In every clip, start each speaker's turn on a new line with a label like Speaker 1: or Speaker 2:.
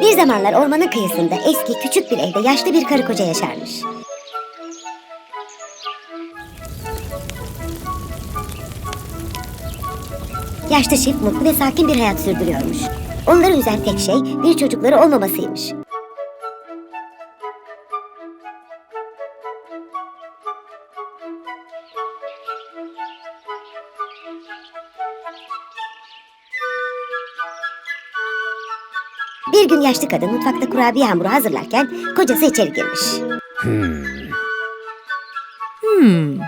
Speaker 1: Bir zamanlar ormanın kıyısında eski küçük bir evde yaşlı bir karı koca yaşarmış. Yaşlı çift mutlu ve sakin bir hayat sürdürüyormuş. Onları üzen tek şey bir çocukları olmamasıymış. Bir gün yaşlı kadın mutfakta kurabiye hamuru hazırlarken kocası içeri girmiş.
Speaker 2: Hmm.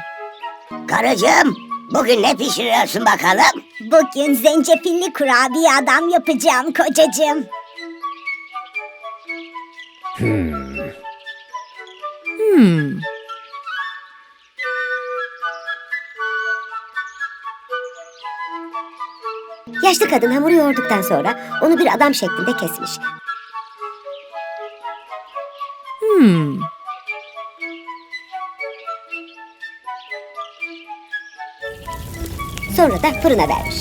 Speaker 3: Karıcığım, bugün ne pişiriyorsun bakalım?
Speaker 4: Bugün zencefilli kurabiye adam yapacağım kocacığım.
Speaker 2: Hmm.
Speaker 1: Yaşlı kadın hamuru yoğurduktan sonra onu bir adam şeklinde kesmiş.
Speaker 2: Hmm.
Speaker 1: Sonra da fırına vermiş.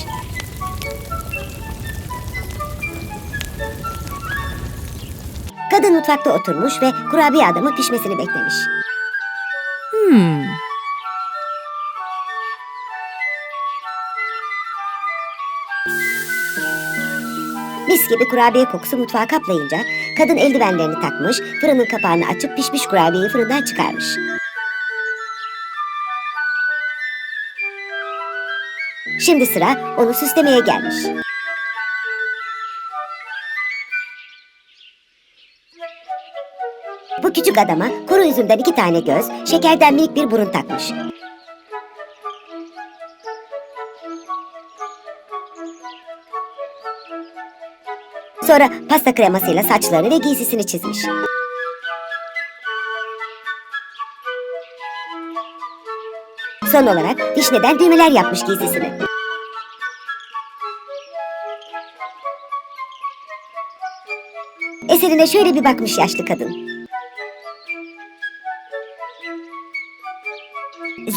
Speaker 1: Kadın mutfakta oturmuş ve kurabiye adamın pişmesini beklemiş. Gibi kurabiye kokusu mutfağı kaplayınca kadın eldivenlerini takmış, fırının kapağını açıp pişmiş kurabiyeyi fırından çıkarmış. Şimdi sıra onu süslemeye gelmiş. Bu küçük adama kuru üzümden iki tane göz, şekerden minik bir burun takmış. Sonra pasta kremasıyla saçlarını ve giysisini çizmiş. Son olarak vişneden düğmeler yapmış giysisini. Eserine şöyle bir bakmış yaşlı kadın.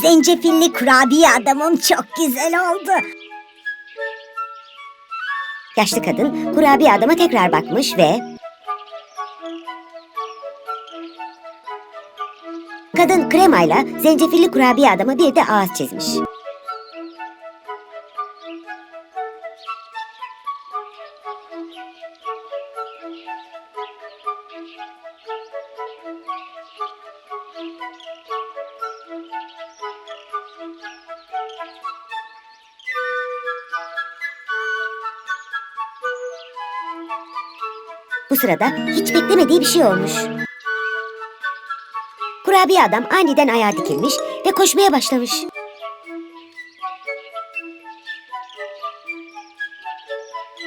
Speaker 4: Zencefilli kurabiye adamım çok güzel oldu.
Speaker 1: Yaşlı kadın kurabiye adama tekrar bakmış ve... Kadın kremayla zencefilli kurabiye adama bir de ağız çizmiş. Bu sırada hiç beklemediği bir şey olmuş. Kurabiye adam aniden ayağa dikilmiş ve koşmaya başlamış.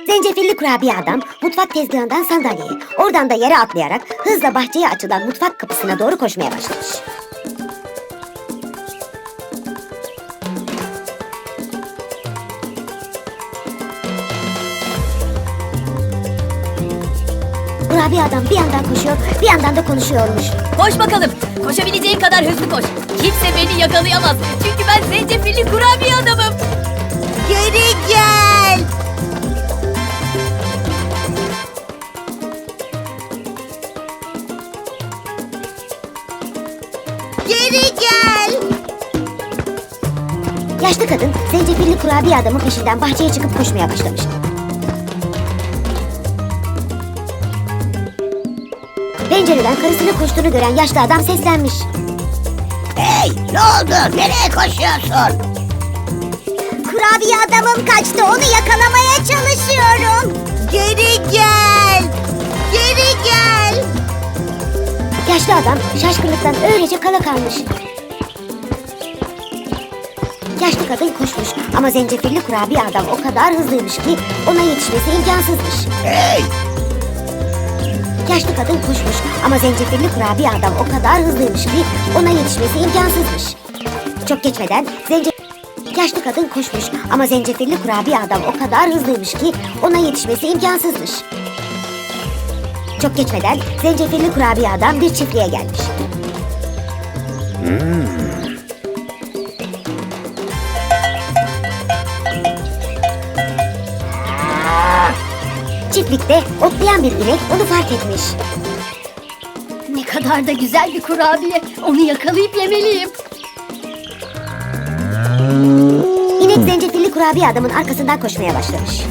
Speaker 1: Zencefilli kurabiye adam mutfak tezgahından sandalyeye, oradan da yere atlayarak hızla bahçeye açılan mutfak kapısına doğru koşmaya başlamış. Kurabiye adam bir yandan koşuyor, bir yandan da konuşuyormuş.
Speaker 5: Koş bakalım. Koşabileceğin kadar hızlı koş. Kimse beni yakalayamaz. Çünkü ben zencefilli kurabiye adamım.
Speaker 4: Geri gel. Geri gel.
Speaker 1: Yaşlı kadın zencefilli kurabiye adamın peşinden bahçeye çıkıp koşmaya başlamış. Pencereden karısının koştuğunu gören yaşlı adam seslenmiş.
Speaker 3: Hey, ne oldu? Nereye koşuyorsun?
Speaker 4: Kurabiye adamım kaçtı. Onu yakalamaya çalışıyorum. Geri gel. Geri gel.
Speaker 1: Yaşlı adam şaşkınlıktan öylece kala kalmış. Yaşlı kadın koşmuş ama zencefilli kurabiye adam o kadar hızlıymış ki ona yetişmesi imkansızmış.
Speaker 3: Hey,
Speaker 1: Yaşlı kadın koşmuş ama zencefilli kurabiye adam o kadar hızlıymış ki ona yetişmesi imkansızmış. Çok geçmeden zence... Yaşlı kadın koşmuş ama zencefilli kurabiye adam o kadar hızlıymış ki ona yetişmesi imkansızmış. Çok geçmeden zencefilli kurabiye adam bir çiftliğe gelmiş. Çiftlikte otlayan bir inek onu fark etmiş.
Speaker 4: Ne kadar da güzel bir kurabiye. Onu yakalayıp yemeliyim.
Speaker 1: İnek zencefilli kurabiye adamın arkasından koşmaya başlamış.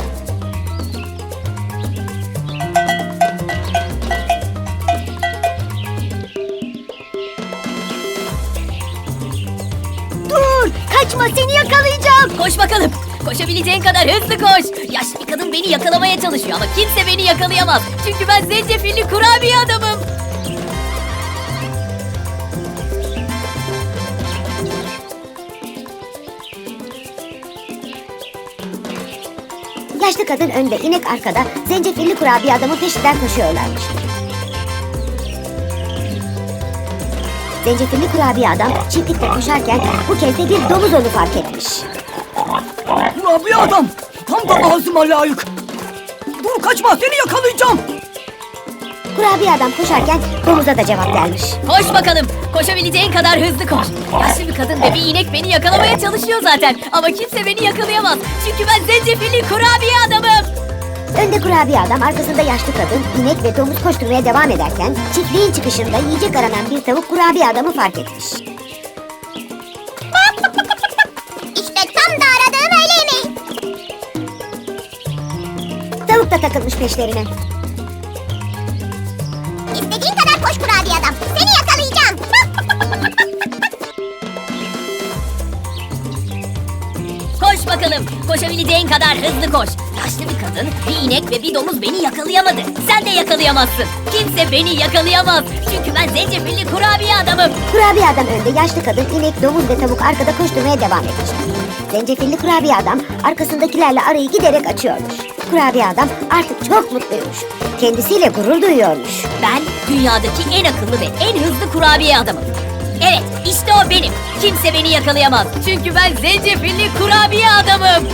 Speaker 4: Dur! Kaçma seni yakalayacağım.
Speaker 5: Koş bakalım. Koşabileceğin kadar hızlı koş. Yaşlı bir kadın beni yakalamaya çalışıyor ama kimse beni yakalayamaz. Çünkü ben zencefilli kurabiye adamım.
Speaker 1: Yaşlı kadın önde, inek arkada, zencefilli kurabiye adamın peşinden koşuyorlarmış. Zencefilli kurabiye adam çiftlikte koşarken bu kez de bir domuz onu fark etmiş.
Speaker 6: Kurabiye adam. Tam da ağzıma layık. Dur kaçma seni yakalayacağım.
Speaker 1: Kurabiye adam koşarken domuza da cevap vermiş.
Speaker 5: Koş bakalım. Koşabileceğin kadar hızlı koş. Yaşlı bir kadın ve bir inek beni yakalamaya çalışıyor zaten. Ama kimse beni yakalayamaz. Çünkü ben zencefilli kurabiye adamım.
Speaker 1: Önde kurabiye adam, arkasında yaşlı kadın, inek ve domuz koşturmaya devam ederken çiftliğin çıkışında yiyecek aranan bir tavuk kurabiye adamı fark etmiş. Takılmış peşlerine.
Speaker 4: İstediğin kadar koş kurabiye adam. Seni yakalayacağım.
Speaker 5: Koş bakalım. Koşabileceğin kadar hızlı koş. Yaşlı bir kadın, bir inek ve bir domuz beni yakalayamadı. Sen de yakalayamazsın. Kimse beni yakalayamaz. Çünkü ben zencefilli kurabiye adamım.
Speaker 1: Kurabiye adam önde, yaşlı kadın, inek, domuz ve tavuk arkada koşturmaya devam etmiş. Zencefilli kurabiye adam arkasındakilerle arayı giderek açıyormuş. Kurabiye adam artık çok mutluymuş. Kendisiyle gurur duyuyormuş.
Speaker 5: Ben dünyadaki en akıllı ve en hızlı kurabiye adamım. Evet, işte o benim. Kimse beni yakalayamaz. Çünkü ben zencefilli kurabiye adamım.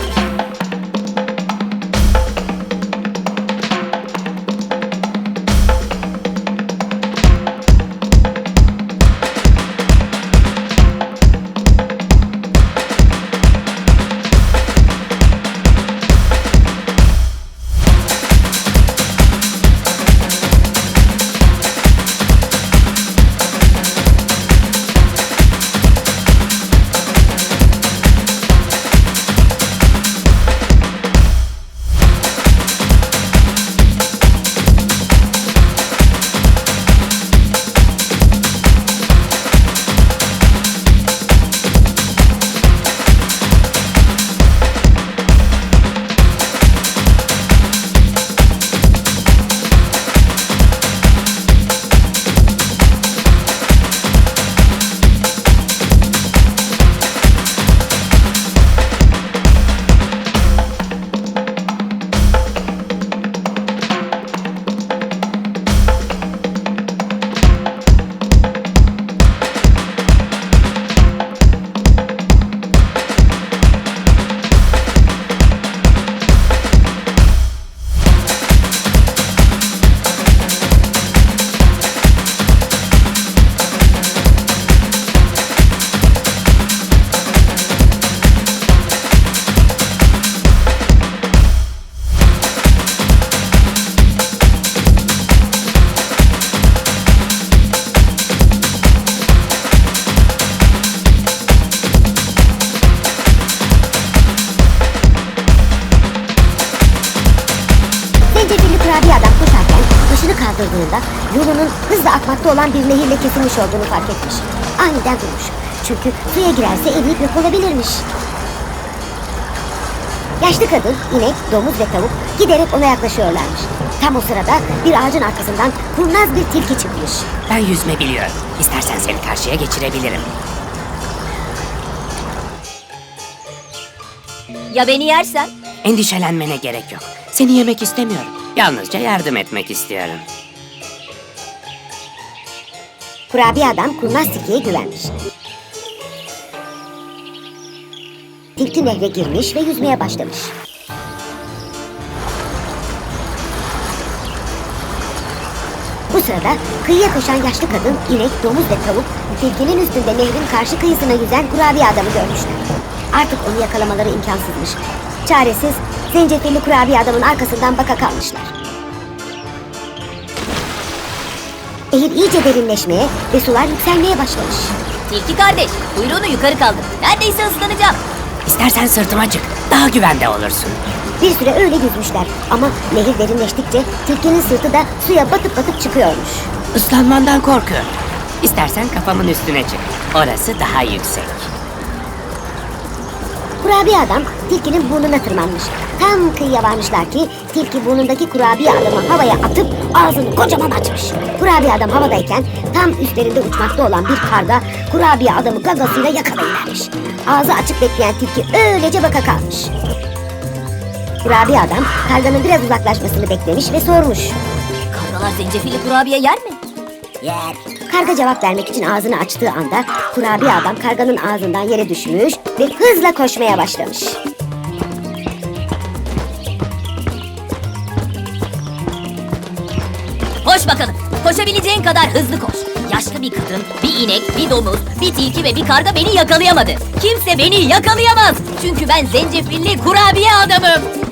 Speaker 1: Hızla akmakta olan bir nehirle kesilmiş olduğunu fark etmiş. Aniden durmuş. Çünkü suya girerse eriyip yok olabilirmiş. Yaşlı kadın, inek, domuz ve tavuk giderek ona yaklaşıyorlarmış. Tam o sırada bir ağacın arkasından kurnaz bir tilki çıkmış.
Speaker 7: Ben yüzme biliyorum. İstersen seni karşıya geçirebilirim.
Speaker 5: Ya beni yersen?
Speaker 7: Endişelenmene gerek yok. Seni yemek istemiyorum. Yalnızca yardım etmek istiyorum.
Speaker 1: Kurabiye adam kurnaz tilkiye güvenmiş. Tilki nehre girmiş ve yüzmeye başlamış. Bu sırada kıyıya koşan yaşlı kadın, inek, domuz ve tavuk tilkinin üstünde nehrin karşı kıyısına yüzen kurabiye adamı görmüşler. Artık onu yakalamaları imkansızmış. Çaresiz, zencefilli kurabiye adamın arkasından baka kalmışlar. Nehir iyice derinleşmeye ve sular yükselmeye başlamış.
Speaker 5: Tilki kardeş kuyruğunu yukarı kaldır. Neredeyse ıslanacağım.
Speaker 7: İstersen sırtıma çık. Daha güvende olursun.
Speaker 1: Bir süre öyle yüzmüşler ama nehir derinleştikçe tilkinin sırtı da suya batıp batıp çıkıyormuş.
Speaker 7: Islanmandan korkuyorum. İstersen kafamın üstüne çık. Orası daha yüksek.
Speaker 1: Kurabiye adam tilkinin burnuna tırmanmış. Tam kıyıya varmışlar ki tilki burnundaki kurabiye adamı havaya atıp ağzını kocaman açmış. Kurabiye adam havadayken tam üstlerinde uçmakta olan bir karga kurabiye adamı gagasıyla yakalayıvermiş. Ağzı açık bekleyen tilki öylece baka kalmış. Kurabiye adam karganın biraz uzaklaşmasını beklemiş ve sormuş.
Speaker 5: Kargalar zencefilli kurabiye yer mi?
Speaker 3: Yer.
Speaker 1: Karga cevap vermek için ağzını açtığı anda kurabiye adam karganın ağzından yere düşmüş ve hızla koşmaya başlamış.
Speaker 5: Koş bakalım. Koşabileceğin kadar hızlı koş. Yaşlı bir kadın, bir inek, bir domuz, bir tilki ve bir karga beni yakalayamadı. Kimse beni yakalayamaz. Çünkü ben zencefilli kurabiye adamım.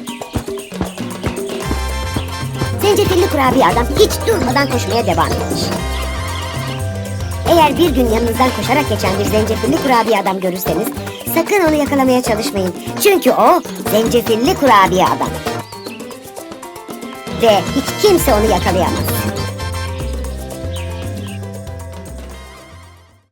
Speaker 1: Zencefilli kurabiye adam hiç durmadan koşmaya devam etmiş. Eğer bir gün yanınızdan koşarak geçen bir zencefilli kurabiye adam görürseniz sakın onu yakalamaya çalışmayın. Çünkü o zencefilli kurabiye adam. Ve hiç kimse onu yakalayamaz.